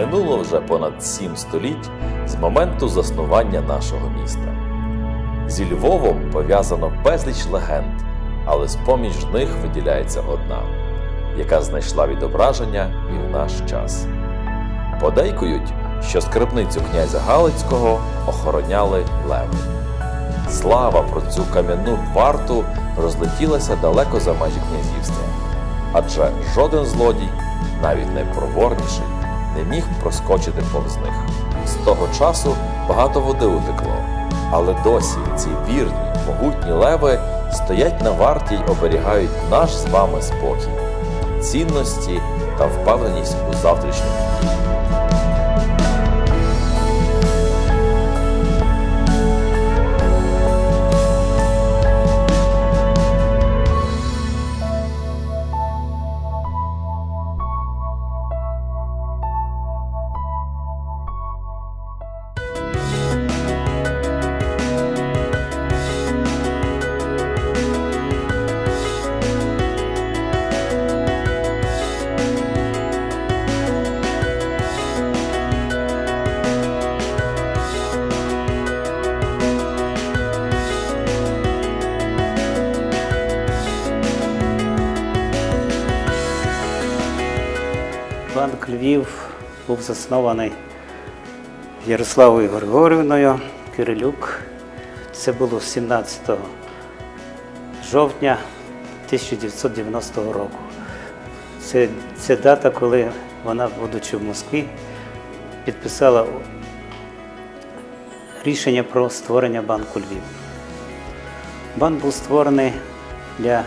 Минуло вже понад сім століть з моменту заснування нашого міста. Зі Львовом пов'язано безліч легенд, але з-поміж них виділяється одна, яка знайшла відображення і в наш час. Подейкують, що скарбницю князя Галицького охороняли леви. Слава про цю кам'яну варту розлетілася далеко за межі князівства, адже жоден злодій, навіть найпроворніший, не міг проскочити повз них. З того часу багато води утекло, але досі ці вірні, могутні леви стоять на варті й оберігають наш з вами спокій, цінності та впевненість у завтрашньому дні. Львів був заснований Ярославою Григорівною Кирилюк. Це було 17 жовтня 1990 року. Це, це дата, коли вона, будучи в Москві, підписала рішення про створення банку Львів. Банк був створений для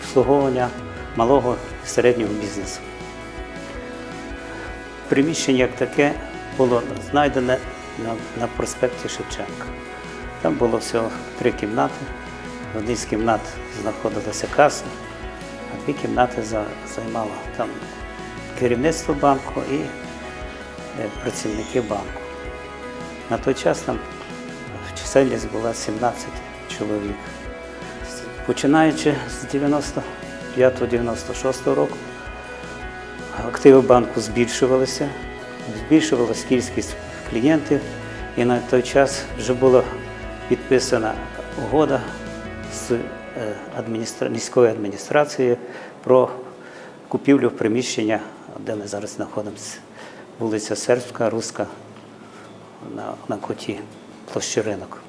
обслуговування малого і середнього бізнесу. Приміщення як таке було знайдене на, на проспекті Шевченка. Там було всього три кімнати. В одній з кімнат знаходилася каса, а дві кімнати за- займало там керівництво банку і е, працівники банку. На той час там чисельність була 17 чоловік. Починаючи з 95-96 року, активи банку збільшувалися, збільшувалася кількість клієнтів, і на той час вже була підписана угода з е, адміністра... міською адміністрацією про купівлю приміщення, де ми зараз знаходимося, вулиця Сербська, Руська, на, на коті площі ринок.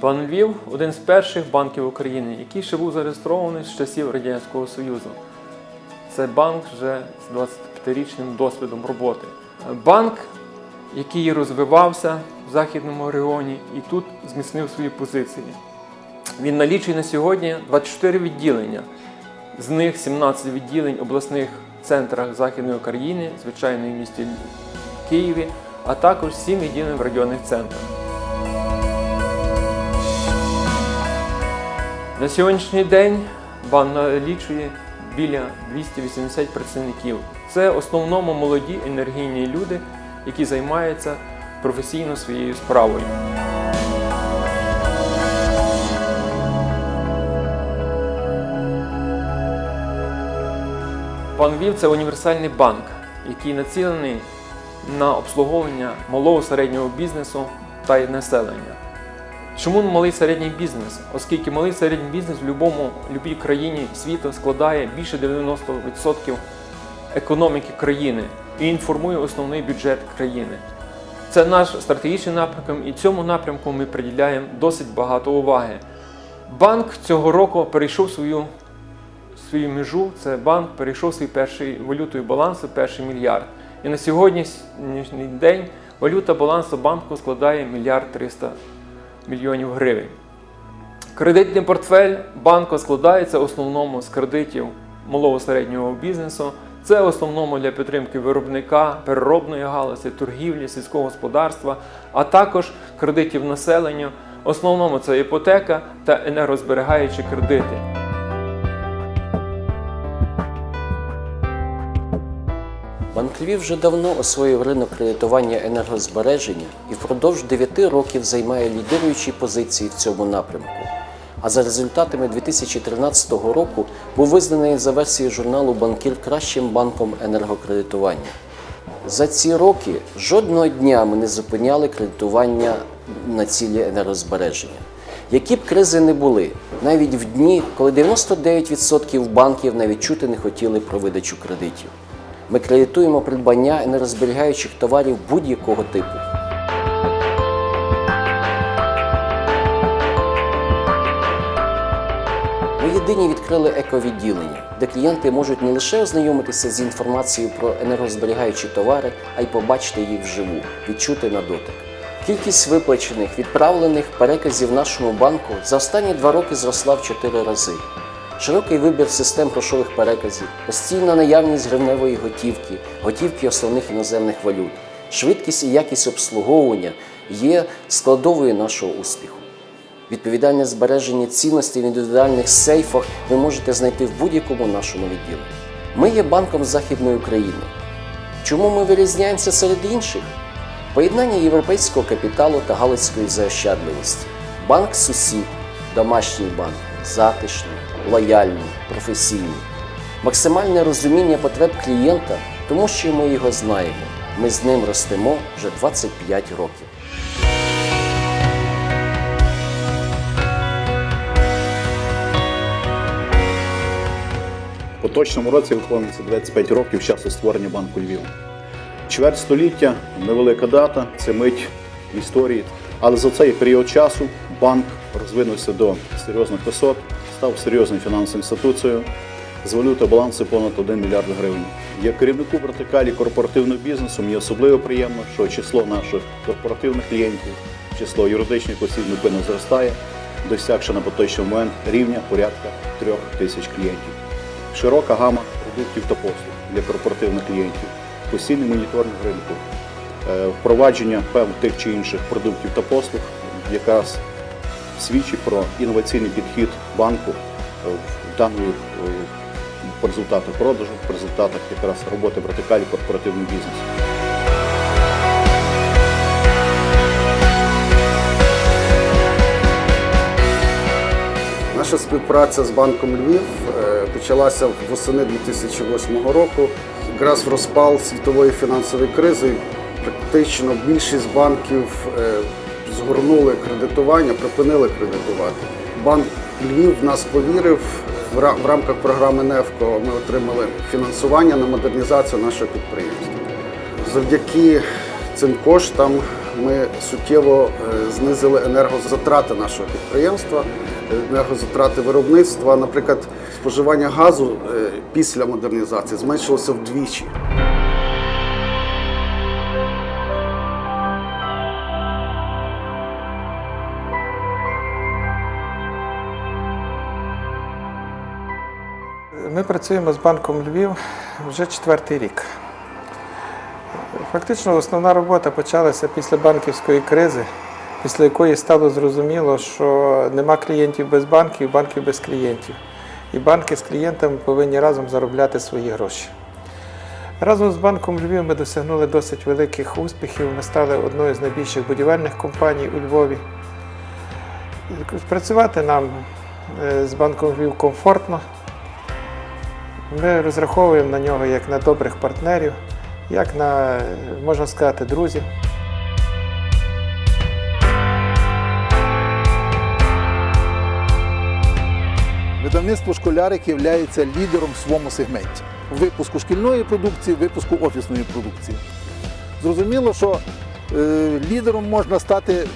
Банк Львів один з перших банків України, який ще був зареєстрований з часів Радянського Союзу. Це банк вже з 25-річним досвідом роботи. Банк, який розвивався в західному регіоні і тут зміцнив свої позиції. Він налічує на сьогодні 24 відділення, з них 17 відділень в обласних центрах Західної України, звичайно, в місті Києві, а також 7 відділень в районних центрах. На сьогоднішній день банк налічує біля 280 працівників. Це в основному молоді енергійні люди, які займаються професійно своєю справою. Банк Вів це універсальний банк, який націлений на обслуговування малого середнього бізнесу та населення. Чому малий середній бізнес? Оскільки малий середній бізнес в будь-якому любій країні світу складає більше 90% економіки країни і інформує основний бюджет країни. Це наш стратегічний напрямок, і цьому напрямку ми приділяємо досить багато уваги. Банк цього року перейшов свою, свою межу. Це банк перейшов свій перший валютою балансу, перший мільярд. І на сьогоднішній день валюта балансу банку складає мільярд 300 мільйонів гривень. Кредитний портфель банку складається в основному з кредитів малого середнього бізнесу. Це в основному для підтримки виробника, переробної галузі, торгівлі, сільського господарства, а також кредитів населенню. В основному це іпотека та енергозберігаючі кредити. Банк Львів вже давно освоїв ринок кредитування енергозбереження і впродовж 9 років займає лідируючі позиції в цьому напрямку. а за результатами 2013 року був визнаний за версією журналу Банкір кращим банком енергокредитування. За ці роки жодного дня ми не зупиняли кредитування на цілі енергозбереження. Які б кризи не були, навіть в дні, коли 99% банків навіть чути не хотіли про видачу кредитів. Ми кредитуємо придбання енергозберігаючих товарів будь-якого типу. Ми єдині відкрили ековідділення, де клієнти можуть не лише ознайомитися з інформацією про енергозберігаючі товари, а й побачити їх вживу, відчути на дотик. Кількість виплачених, відправлених переказів нашому банку за останні два роки зросла в чотири рази. Широкий вибір систем грошових переказів, постійна наявність гривневої готівки, готівки основних іноземних валют, швидкість і якість обслуговування є складовою нашого успіху. Відповідальне збереження цінностей в індивідуальних сейфах ви можете знайти в будь-якому нашому відділенні. Ми є банком Західної України. Чому ми вирізняємося серед інших? Поєднання європейського капіталу та галицької заощадливості. Банк сусід, домашній банк, затишний, лояльний, професійний. Максимальне розуміння потреб клієнта, тому що ми його знаємо. Ми з ним ростемо вже 25 років. В поточному році виповнюється 25 років часу створення банку Львів. Чверть століття невелика дата, це мить історії. Але за цей період часу банк розвинувся до серйозних висот, став серйозною фінансовою інституцією з валюти балансу понад 1 мільярд гривень. Як керівнику вертикалі корпоративного бізнесу мені особливо приємно, що число наших корпоративних клієнтів, число юридичних осіб непинно зростає, досягши на поточний момент рівня порядка трьох тисяч клієнтів широка гама продуктів та послуг для корпоративних клієнтів, постійний моніторинг ринку, е, впровадження певних тих чи інших продуктів та послуг, якраз свідчить про інноваційний підхід банку е, в даної е, по результатах продажу, по результатах якраз роботи вертикалі корпоративного бізнесу. Наша співпраця з банком Львів е, почалася восени 2008 року. Якраз в розпал світової фінансової кризи практично більшість банків згорнули кредитування, припинили кредитувати. Банк Львів нас повірив. В рамках програми НЕФКО ми отримали фінансування на модернізацію нашого підприємства. Завдяки цим коштам ми суттєво е, знизили енергозатрати нашого підприємства, енергозатрати виробництва. Наприклад, споживання газу е, після модернізації зменшилося вдвічі. Ми працюємо з банком Львів вже четвертий рік. Фактично, основна робота почалася після банківської кризи, після якої стало зрозуміло, що нема клієнтів без банків, банків без клієнтів. І банки з клієнтами повинні разом заробляти свої гроші. Разом з банком Львів ми досягнули досить великих успіхів. Ми стали одною з найбільших будівельних компаній у Львові. Працювати нам е, з банком Львів комфортно. Ми розраховуємо на нього як на добрих партнерів, як на, можна сказати, друзів. Видавництво школярик є лідером в своєму сегменті випуску шкільної продукції, випуску офісної продукції. Зрозуміло, що е, лідером можна стати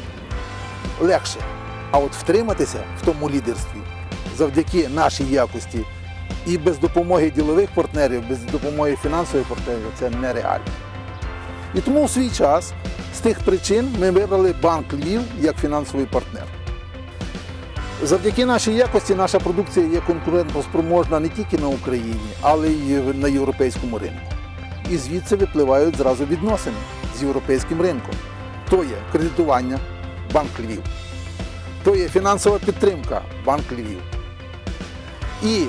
легше, а от втриматися в тому лідерстві завдяки нашій якості і без допомоги ділових партнерів, без допомоги фінансових партнерів це нереально. І тому у свій час з тих причин ми вибрали банк Львів як фінансовий партнер. Завдяки нашій якості наша продукція є конкурентоспроможна не тільки на Україні, але й на європейському ринку. І звідси випливають зразу відносини з європейським ринком. То є кредитування Банк Львів, то є фінансова підтримка Банк Львів. І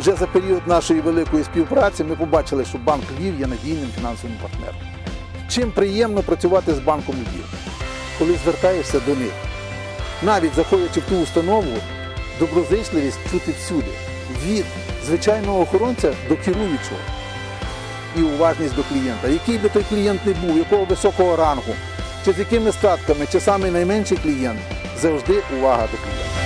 вже за період нашої великої співпраці ми побачили, що Банк Львів є надійним фінансовим партнером. Чим приємно працювати з банком Львів, коли звертаєшся до них навіть заходячи в ту установу, доброзичливість чути всюди. Від звичайного охоронця до керуючого. І уважність до клієнта. Який би той клієнт не був, якого високого рангу, чи з якими статками, чи самий найменший клієнт, завжди увага до клієнта.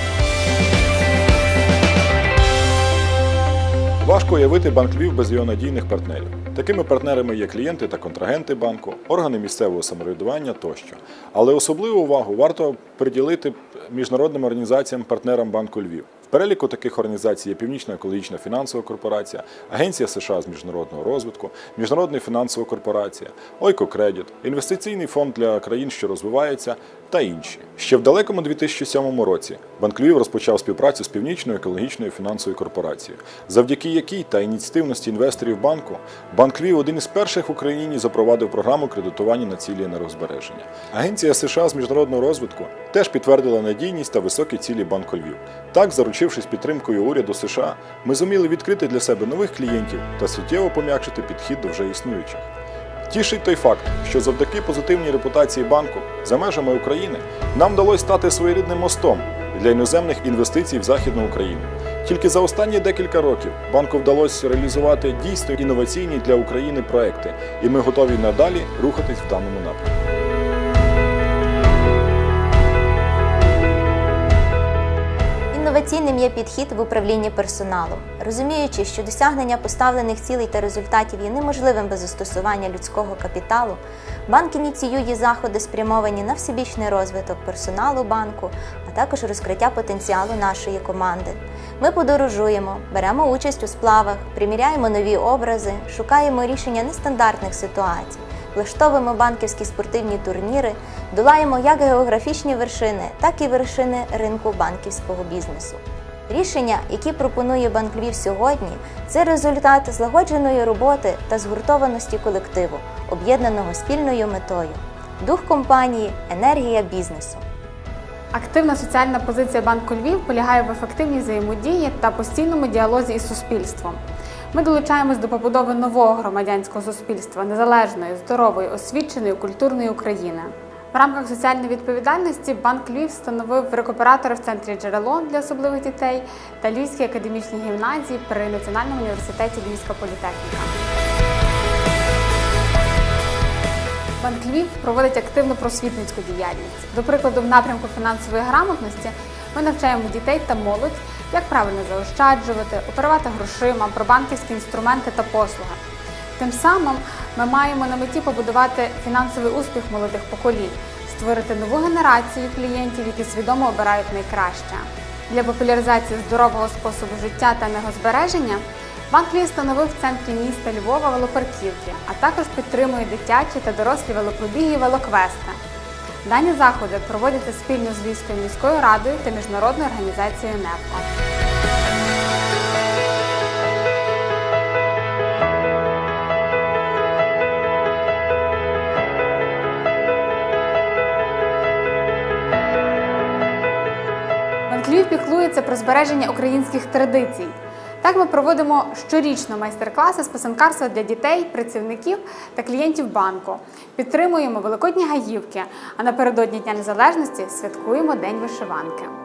Важко уявити банк Львів без його надійних партнерів. Такими партнерами є клієнти та контрагенти банку, органи місцевого самоврядування тощо. Але особливу увагу варто приділити міжнародним організаціям партнерам банку Львів. Переліку таких організацій є Північна екологічна фінансова корпорація, Агенція США з міжнародного розвитку, Міжнародна фінансова корпорація, Ойко Кредит, Інвестиційний фонд для країн, що розвиваються, та інші. Ще в далекому 2007 році Банк Львів розпочав співпрацю з Північною екологічною фінансовою корпорацією, завдяки якій та ініціативності інвесторів банку Банк Львів один із перших в Україні запровадив програму кредитування на цілі енергозбереження. Агенція США з міжнародного розвитку теж підтвердила надійність та високі цілі Банку Львів. Так, заручившись підтримкою уряду США, ми зуміли відкрити для себе нових клієнтів та суттєво пом'якшити підхід до вже існуючих. Тішить той факт, що завдяки позитивній репутації банку за межами України нам вдалося стати своєрідним мостом для іноземних інвестицій в Західну Україну. Тільки за останні декілька років банку вдалося реалізувати дійсно інноваційні для України проекти, і ми готові надалі рухатись в даному напрямку. Інноваційним є підхід в управлінні персоналом, розуміючи, що досягнення поставлених цілей та результатів є неможливим без застосування людського капіталу. Банк ініціює заходи, спрямовані на всебічний розвиток персоналу банку, а також розкриття потенціалу нашої команди. Ми подорожуємо, беремо участь у сплавах, приміряємо нові образи, шукаємо рішення нестандартних ситуацій влаштовуємо банківські спортивні турніри, долаємо як географічні вершини, так і вершини ринку банківського бізнесу. Рішення, які пропонує Банк Львів сьогодні, це результат злагодженої роботи та згуртованості колективу, об'єднаного спільною метою. Дух компанії енергія бізнесу. Активна соціальна позиція Банку Львів полягає в ефективній взаємодії та постійному діалозі із суспільством. Ми долучаємось до побудови нового громадянського суспільства, незалежної, здорової, освіченої, культурної України. В рамках соціальної відповідальності Банк Львів встановив рекуператори в центрі джерело для особливих дітей та Львівській академічній гімназії при Національному університеті Львівська політехніка. Банк Львів проводить активну просвітницьку діяльність. До прикладу, в напрямку фінансової грамотності ми навчаємо дітей та молодь, як правильно заощаджувати, оперувати грошима, про банківські інструменти та послуги. Тим самим ми маємо на меті побудувати фінансовий успіх молодих поколінь, створити нову генерацію клієнтів, які свідомо обирають найкраще. Для популяризації здорового способу життя та енергозбереження Банк Львів встановив в центрі міста Львова велопарківки, а також підтримує дитячі та дорослі велопробіги і велоквести. Дані заходи проводяться спільно з Львівською міською радою та міжнародною організацією НЕПКО. Львів піклується про збереження українських традицій. Так ми проводимо щорічно майстер-класи з писанкарства для дітей, працівників та клієнтів банку. Підтримуємо великодні гаївки, а напередодні Дня Незалежності святкуємо День вишиванки.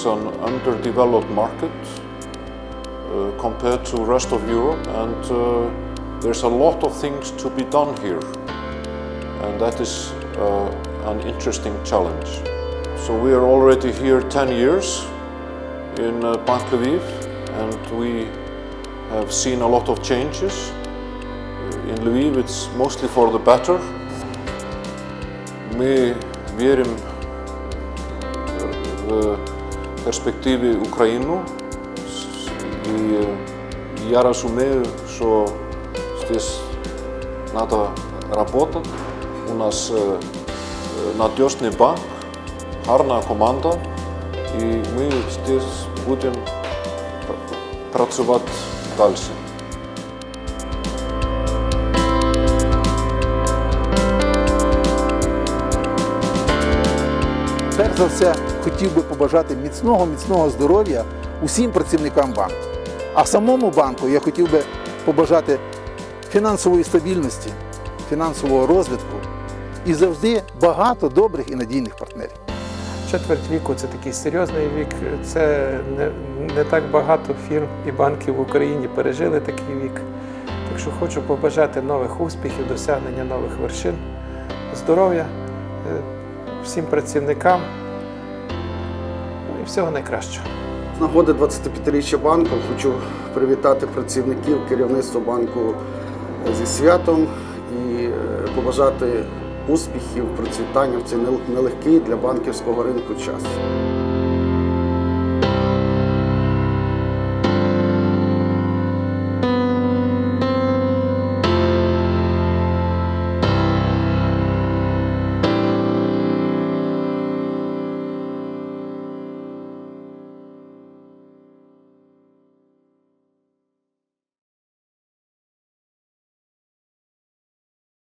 it's an underdeveloped market uh, compared to rest of Europe and uh, there's a lot of things to be done here and that is uh, an interesting challenge. So we are already here 10 years in uh, Bank Lviv and we have seen a lot of changes. Uh, in Lviv it's mostly for the better. We, we're in, the перспективі Україну і я розумію, що здесь треба працювати. У нас е, банк, гарна команда, і ми тут будемо працювати далі. За все хотів би побажати міцного, міцного здоров'я усім працівникам банку. А самому банку я хотів би побажати фінансової стабільності, фінансового розвитку і завжди багато добрих і надійних партнерів. Четверть віку це такий серйозний вік. Це не, не так багато фірм і банків в Україні пережили такий вік. Так що хочу побажати нових успіхів, досягнення нових вершин, здоров'я е, всім працівникам і всього найкращого. З нагоди 25-річчя банку хочу привітати працівників керівництва банку зі святом і е, побажати успіхів, процвітання в цей нелегкий для банківського ринку час.